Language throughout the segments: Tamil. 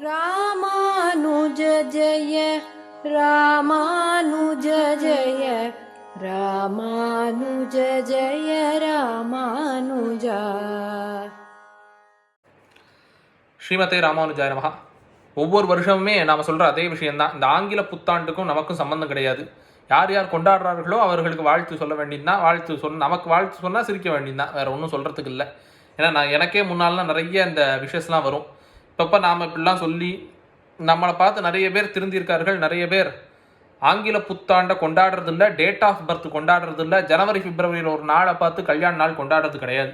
ராமானுஜ ஜய ராமானுஜ ஜய ராமானுஜ ஜய ராமானுஜ. ஸ்ரீமதே ராமானுஜாய நமகா ஒவ்வொரு வருஷமுமே நாம் சொல்கிற அதே விஷயந்தான் இந்த ஆங்கில புத்தாண்டுக்கும் நமக்கும் சம்மந்தம் கிடையாது. யார் யார் கொண்டாடுறார்களோ அவர்களுக்கு வாழ்த்து சொல்ல வேண்டியதுதான். வாழ்த்து சொல் நமக்கு வாழ்த்து சொன்னால் சிரிக்க வேண்டியதுதான். வேறு ஒன்றும் சொல்கிறதுக்கு இல்லை. ஏன்னா நான் எனக்கே முன்னாலாம் நிறைய இந்த விஷஸ்லாம் வரும். இப்பப்போ நாம் இப்படிலாம் சொல்லி நம்மளை பார்த்து நிறைய பேர் திருந்திருக்கார்கள் நிறைய பேர் ஆங்கில புத்தாண்டை கொண்டாடுறது இல்லை டேட் ஆஃப் பர்த் கொண்டாடுறது இல்லை ஜனவரி பிப்ரவரியில் ஒரு நாளை பார்த்து கல்யாண நாள் கொண்டாடுறது கிடையாது.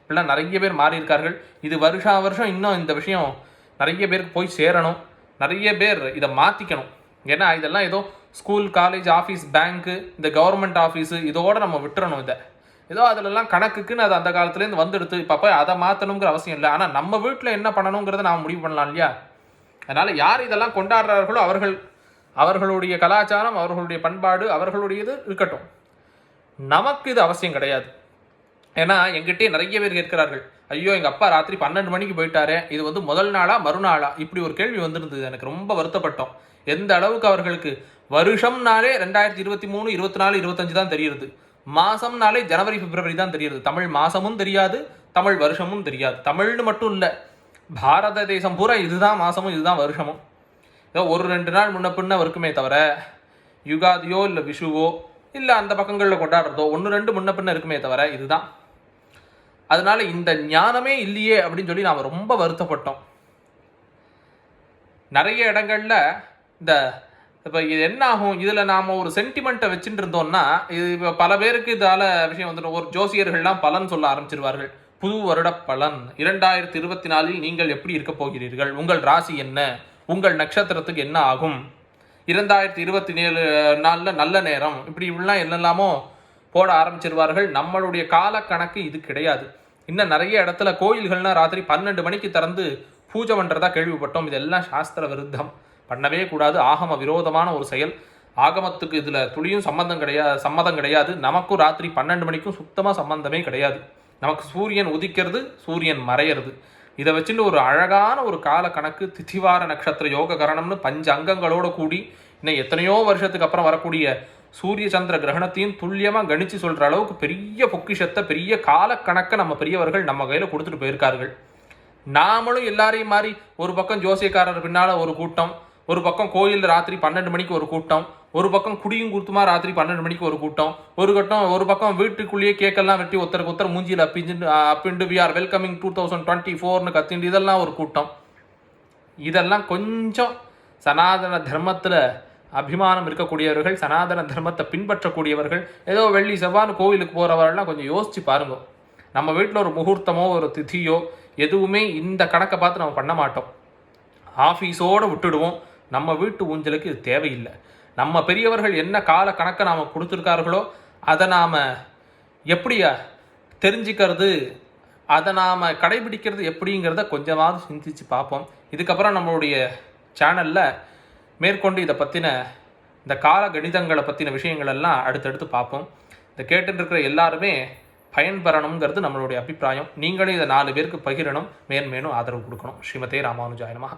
இப்படிலாம் நிறைய பேர் மாறியிருக்கார்கள். இது வருஷா வருஷம் இன்னும் இந்த விஷயம் நிறைய பேருக்கு போய் சேரணும் நிறைய பேர் இதை மாற்றிக்கணும் ஏன்னா இதெல்லாம் ஏதோ ஸ்கூல் காலேஜ் ஆஃபீஸ் பேங்க்கு இந்த கவர்மெண்ட் ஆஃபீஸு இதோடு நம்ம விட்டுறணும் இதை. ஏதோ அதிலெல்லாம் கணக்குக்குன்னு அது அந்த காலத்துலேருந்து வந்துடுத்து. இப்போ போய் அதை மாற்றணுங்கிற அவசியம் இல்லை. ஆனால் நம்ம வீட்டில் என்ன பண்ணணுங்கிறத நாம் முடிவு பண்ணலாம் இல்லையா? அதனால் யார் இதெல்லாம் கொண்டாடுறார்களோ அவர்கள் அவர்களுடைய கலாச்சாரம் அவர்களுடைய பண்பாடு அவர்களுடையது இருக்கட்டும். நமக்கு இது அவசியம் கிடையாது. ஏன்னா எங்கிட்டே நிறைய பேர் கேட்கிறார்கள். ஐயோ எங்கள் அப்பா ராத்திரி பன்னெண்டு மணிக்கு போயிட்டாரே இது வந்து முதல் நாளா மறுநாளா? இப்படி ஒரு கேள்வி வந்திருந்தது. எனக்கு ரொம்ப வருத்தப்பட்டோம். எந்த அளவுக்கு அவர்களுக்கு வருஷம்னாலே ரெண்டாயிரத்தி இருபத்தி மூணு இருபத்தி நாலு இருபத்தஞ்சு தான் தெரியுது மாசம்னாலே ஜனவரி பிப்ரவரி தான் தெரியுது தமிழ் மாசமும் தெரியாது தமிழ் வருஷமும் தெரியாது. தமிழ்னு மட்டும் இல்லை பாரத தேசம் பூரா இதுதான் மாசமும் இதுதான் வருஷமும். ஏதோ ஒரு ரெண்டு நாள் முன்ன பின்ன இருக்குமே தவிர யுகாதியோ இல்லை விஷுவோ இல்லை அந்த பக்கங்களில் கொண்டாடுறதோ ஒன்று ரெண்டு முன்ன பின்ன இருக்குமே தவிர இதுதான். அதனால இந்த ஞானமே இல்லையே அப்படின்னு சொல்லி நாம் ரொம்ப வருத்தப்பட்டோம். நிறைய இடங்கள்ல இந்த இப்போ இது என்ன ஆகும் இதில் நாம் ஒரு சென்டிமெண்ட்டை வச்சுட்டு இருந்தோம்னா இது இப்போ பல பேருக்கு இதால் விஷயம் வந்துடும். ஒரு ஜோசியர்கள்லாம் பலன் சொல்ல ஆரம்பிச்சிருவார்கள். புது வருட பலன். இரண்டாயிரத்தி இருபத்தி நாலில் நீங்கள் எப்படி இருக்க போகிறீர்கள்? உங்கள் ராசி என்ன? உங்கள் நட்சத்திரத்துக்கு என்ன ஆகும்? இரண்டாயிரத்தி இருபத்தி ஏழு நாளில் நல்ல நேரம். இப்படி இப்படிலாம் என்னெல்லாமோ போட ஆரம்பிச்சிருவார்கள். நம்மளுடைய கால கணக்கு இது கிடையாது. இன்னும் நிறைய இடத்துல கோயில்கள்னால் ராத்திரி பன்னெண்டு மணிக்கு திறந்து பூஜை பண்ணுறதா கேள்விப்பட்டோம். இதெல்லாம் சாஸ்திர விருத்தம். பண்ணவே கூடாது. ஆகம விரோதமான ஒரு செயல். ஆகமத்துக்கு இதில் துளியும் சம்மந்தம் கிடையாது சம்மதம் கிடையாது. நமக்கும் ராத்திரி பன்னெண்டு மணிக்கும் சுத்தமாக சம்மந்தமே கிடையாது. நமக்கு சூரியன் உதிக்கிறது சூரியன் மறையிறது. இதை வச்சுட்டு ஒரு அழகான ஒரு கால கணக்கு திதிவார நட்சத்திர யோக கரணம்னு பஞ்ச அங்கங்களோட கூடி இன்னும் எத்தனையோ வருஷத்துக்கு அப்புறம் வரக்கூடிய சூரிய சந்திர கிரகணத்தையும் துல்லியமாக கணிச்சு சொல்கிற அளவுக்கு பெரிய பொக்கிஷத்தை பெரிய காலக்கணக்கை நம்ம பெரியவர்கள் நம்ம கையில் கொடுத்துட்டு போயிருக்கார்கள். நாமளும் எல்லாரையும் மாதிரி ஒரு பக்கம் ஜோசியக்காரர் பின்னால் ஒரு கூட்டம் ஒரு பக்கம் கோயில் ராத்திரி பன்னெண்டு மணிக்கு ஒரு கூட்டம் ஒரு பக்கம் குடியும் குடுத்துமா ராத்திரி பன்னெண்டு மணிக்கு ஒரு கூட்டம் ஒரு கட்டம் ஒரு பக்கம் வீட்டுக்குள்ளேயே கேக்கெல்லாம் வெட்டி ஒருத்தருக்கு ஒருத்தர் மூஞ்சியில் அப்பிஞ்சு அப்பிண்டு we are welcoming two thousand twenty ஃபோர்னு கத்திண்டு இதெல்லாம் ஒரு கூட்டம். இதெல்லாம் கொஞ்சம் சனாதன தர்மத்தில் அபிமானம் இருக்கக்கூடியவர்கள் சனாதன தர்மத்தை பின்பற்றக்கூடியவர்கள் ஏதோ வெள்ளி செவ்வான்னு கோவிலுக்கு போகிறவர்கள்லாம் கொஞ்சம் யோசிச்சு பாருங்க. நம்ம வீட்டில் ஒரு முகூர்த்தமோ ஒரு திதியோ எதுவுமே இந்த கணக்கை பார்த்து நம்ம பண்ண மாட்டோம். ஆஃபீஸோடு விட்டுடுவோம். நம்ம வீட்டு ஊஞ்சலுக்கு இது தேவையில்லை. நம்ம பெரியவர்கள் என்ன கால கணக்கை நாம் கொடுத்துருக்கார்களோ அதை நாம் எப்படியா தெரிஞ்சுக்கிறது அதை நாம் கடைபிடிக்கிறது எப்படிங்கிறத கொஞ்சமாவது சிந்திச்சு பார்ப்போம். இதுக்கப்புறம் நம்மளுடைய சேனலில் மேற்கொண்டு இதை பற்றின இந்த கால கணிதங்களை பற்றின விஷயங்கள் எல்லாம் அடுத்தடுத்து பார்ப்போம். இதை கேட்டுட்டு இருக்கிற எல்லாருமே பயன்பெறணுங்கிறது நம்மளுடைய அபிப்பிராயம். நீங்களும் இதை நாலு பேருக்கு பகிரணும். மேன்மேலும் ஆதரவு கொடுக்கணும். ஸ்ரீமதே ராமானுஜாயனமாக